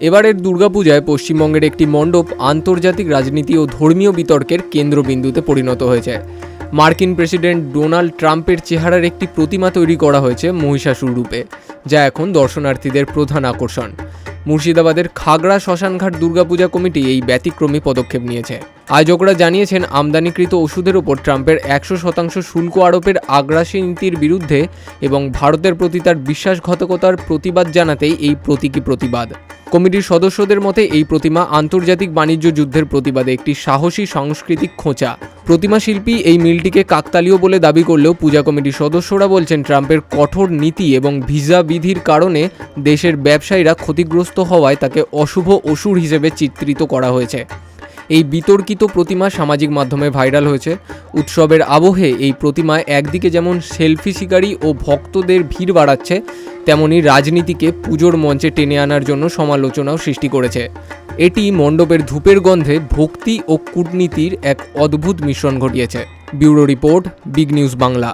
এবারের দুর্গাপূজায় পশ্চিমবঙ্গের একটি মণ্ডপ আন্তর্জাতিক রাজনীতি ও ধর্মীয় বিতর্কের কেন্দ্রবিন্দুতে পরিণত হয়েছে। মার্কিন প্রেসিডেন্ট ডোনাল্ড ট্রাম্পের চেহারার একটি প্রতিমা তৈরি করা হয়েছে মহিষাসুর রূপে, যা এখন দর্শনার্থীদের প্রধান আকর্ষণ। মুর্শিদাবাদের খাগড়া শ্মশানঘাট দুর্গাপূজা কমিটি এই ব্যতিক্রমী পদক্ষেপ নিয়েছে। আয়োজকরা জানিয়েছেন, আমদানিকৃত ওষুধের ওপর ট্রাম্পের একশো শতাংশ শুল্ক আরোপের আগ্রাসী নীতির বিরুদ্ধে এবং ভারতের প্রতি তার বিশ্বাসঘাতকতার প্রতিবাদ জানাতেই এই প্রতীকী প্রতিবাদ। কমিটির সদস্যদের মতে এই প্রতিমা আন্তর্জাতিক বাণিজ্য যুদ্ধের প্রতিবাদে একটি সাহসী সাংস্কৃতিক খোঁচা। প্রতিমা শিল্পী এই মিলটিকে কাকতালীয় বলে দাবি করলেও পূজা কমিটির সদস্যরা বলছেন ট্রাম্পের কঠোর নীতি এবং ভিসা বিধির কারণে দেশের ব্যবসায়ীরা ক্ষতিগ্রস্ত হওয়ায় তাকে অশুভ অসুর হিসেবে চিত্রিত করা হয়েছে। এই বিতর্কিত প্রতিমা সামাজিক মাধ্যমে ভাইরাল হয়েছে। উৎসবের আবহে এই প্রতিমায় একদিকে যেমন সেলফি শিকারী ও ভক্তদের ভিড় বাড়াচ্ছে তেমনি রাজনীতিকে পুজোর মঞ্চে টেনে আনার জন্য সমালোচনাও সৃষ্টি করেছে। এটি মণ্ডপের ধূপের গন্ধে ভক্তি ও কূটনীতির এক অদ্ভুত মিশ্রণ ঘটিয়েছে। Bureau report, big news Bangla.